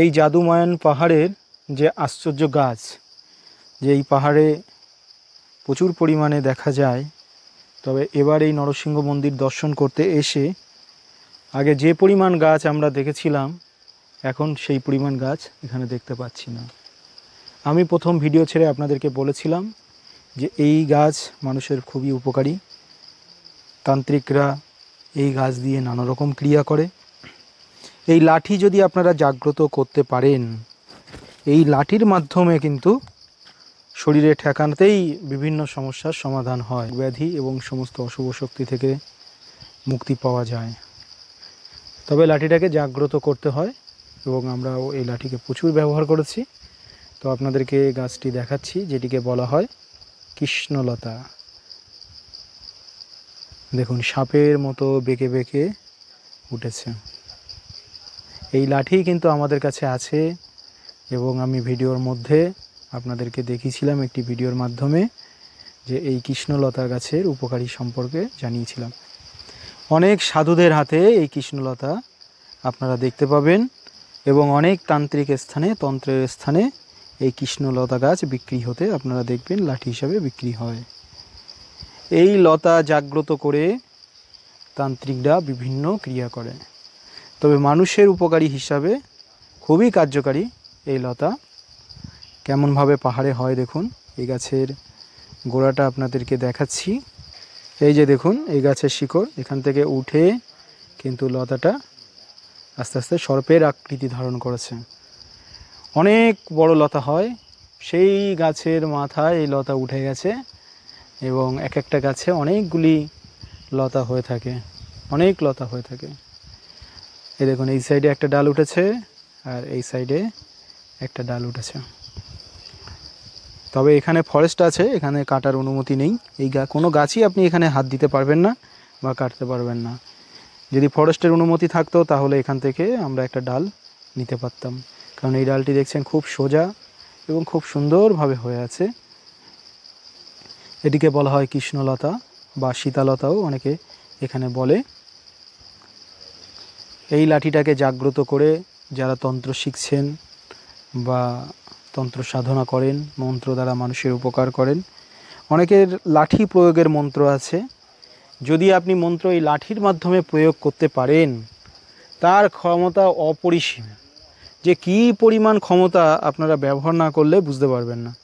এই জাদুমায়ন পাহাড়ের যে আশ্চর্য গাছ, যে এই পাহাড়ে প্রচুর পরিমাণে দেখা যায়, তবে এবার এই নরসিংহ মন্দির দর্শন করতে এসে আগে যে পরিমাণ গাছ আমরা দেখেছিলাম, এখন সেই পরিমাণ গাছ এখানে দেখতে পাচ্ছি না। আমি প্রথম ভিডিও ছেড়ে আপনাদেরকে বলেছিলাম যে এই গাছ মানুষের খুবই উপকারী। তান্ত্রিকরা এই গাছ দিয়ে নানা রকম ক্রিয়া করে। এই লাঠি যদি আপনারা জাগ্রত করতে পারেন, এই লাঠির মাধ্যমে কিন্তু শরীরে ঠেকানোতেই বিভিন্ন সমস্যার সমাধান হয়। ব্যাধি এবং সমস্ত অশুভ শক্তি থেকে মুক্তি পাওয়া যায়। তবে লাঠিটাকে জাগ্রত করতে হয় এবং আমরাও এই লাঠিকে প্রচুর ব্যবহার করেছি। তো আপনাদেরকে গাছটি দেখাচ্ছি, যেটিকে বলা হয় কৃষ্ণলতা। দেখুন, সাপের মতো বেঁকে বেঁকে উঠেছে। এই লাঠি কিন্তু আমাদের কাছে আছে এবং আমি ভিডিওর মধ্যে আপনাদেরকে দেখিয়েছিলাম একটি ভিডিওর মাধ্যমে যে এই কৃষ্ণলতা গাছের উপকারী সম্পর্কে জানিয়েছিলাম। অনেক সাধুদের হাতে এই কৃষ্ণলতা আপনারা দেখতে পাবেন এবং অনেক তান্ত্রিক স্থানে, তন্ত্রের স্থানে এই কৃষ্ণলতা গাছ বিক্রি হতে আপনারা দেখবেন লাঠি হিসাবে বিক্রি হয়। এই লতা জাগ্রত করে তান্ত্রিকরা বিভিন্ন ক্রিয়া করে। তবে মানুষের উপকারী হিসাবে খুবই কার্যকারী এই লতা। কেমনভাবে পাহাড়ে হয় দেখুন, এই গাছের গোড়াটা আপনাদেরকে দেখাচ্ছি। এই যে দেখুন, এই গাছের শিকড়, এখান থেকে উঠে কিন্তু লতাটা আস্তে আস্তে সর্পের আকৃতি ধারণ করেছে। অনেক বড় লতা হয়, সেই গাছের মাথায় এই লতা উঠে গেছে এবং এক একটা গাছে অনেকগুলি লতা হয়ে থাকে, অনেক লতা হয়ে থাকে। এই দেখুন, এই সাইডে একটা ডাল উঠেছে আর এই সাইডে একটা ডাল উঠেছে। তবে এখানে ফরেস্ট আছে, এখানে কাটার অনুমতি নেই। এই গা, কোনো গাছই আপনি এখানে হাত দিতে পারবেন না বা কাটতে পারবেন না। যদি ফরেস্টের অনুমতি থাকতো, তাহলে এখান থেকে আমরা একটা ডাল নিতে পারতাম। কারণ এই ডালটি দেখছেন খুব সোজা এবং খুব সুন্দরভাবে হয়ে আছে। এটিকে বলা হয় কৃষ্ণলতা বা সীতালতাও অনেকে এখানে বলে। এই লাঠিটাকে জাগ্রত করে যারা তন্ত্র শিখছেন বা তন্ত্র সাধনা করেন, মন্ত্র দ্বারা মানুষের উপকার করেন, অনেকের লাঠি প্রয়োগের মন্ত্র আছে। যদি আপনি মন্ত্র এই লাঠির মাধ্যমে প্রয়োগ করতে পারেন, তার ক্ষমতা অপরিসীম। যে কী পরিমাণ ক্ষমতা আপনারা ব্যবহার না করলে বুঝতে পারবেন না।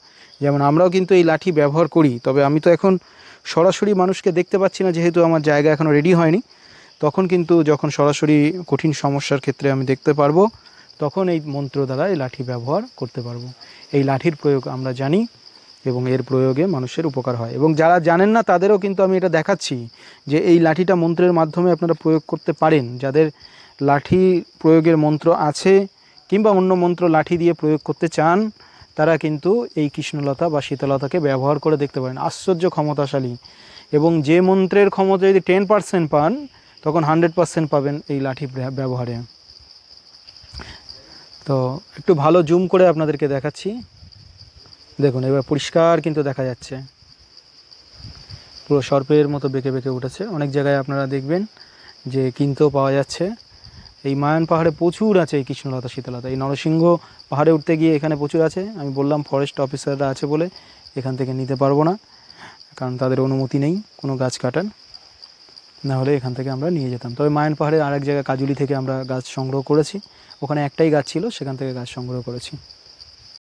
যেমন আমরাও কিন্তু এই লাঠি ব্যবহার করি, তবে আমি তো এখন সরাসরি মানুষকে দেখতে পাচ্ছি না, যেহেতু আমার জায়গা এখনও রেডি হয়নি। তখন কিন্তু যখন সরাসরি কঠিন সমস্যার ক্ষেত্রে আমি দেখতে পারব, তখন এই মন্ত্র দ্বারা এই লাঠি ব্যবহার করতে পারব। এই লাঠির প্রয়োগ আমরা জানি এবং এর প্রয়োগে মানুষের উপকার হয়। এবং যারা জানেন না, তাদেরও কিন্তু আমি এটা দেখাচ্ছি যে এই লাঠিটা মন্ত্রের মাধ্যমে আপনারা প্রয়োগ করতে পারেন। যাদের লাঠি প্রয়োগের মন্ত্র আছে কিংবা অন্য মন্ত্র লাঠি দিয়ে প্রয়োগ করতে চান, তারা কিন্তু এই কৃষ্ণলতা বা শীতলতাকে ব্যবহার করে দেখতে পারেন। আশ্চর্য ক্ষমতাশালী। এবং যে মন্ত্রের ক্ষমতা যদি টেন পার্সেন্ট পান তখন হান্ড্রেড পার্সেন্ট পাবেন এই লাঠি ব্যবহারে। তো একটু ভালো জুম করে আপনাদেরকে দেখাচ্ছি। দেখুন, এবার পরিষ্কার কিন্তু দেখা যাচ্ছে। পুরো সর্পের মতো বেঁকে বেঁকে উঠেছে। অনেক জায়গায় আপনারা দেখবেন যে কিনতেও পাওয়া যাচ্ছে। এই মায়ান পাহাড়ে প্রচুর আছে এই কৃষ্ণলতা, শীতলতা। এই নরসিংহ পাহাড়ে উঠতে গিয়ে এখানে প্রচুর আছে। আমি বললাম, ফরেস্ট অফিসাররা আছে বলে এখান থেকে নিতে পারব না। কারণ তাদের অনুমতি নেই কোনো গাছ কাটার। না হলে এখান থেকে আমরা নিয়ে যেতাম। তবে মায়ন পাহাড়ের আরেক জায়গায় কাজুলি থেকে আমরা গাছ সংগ্রহ করেছি। ওখানে একটাই গাছ ছিল, সেখান থেকে গাছ সংগ্রহ করেছি।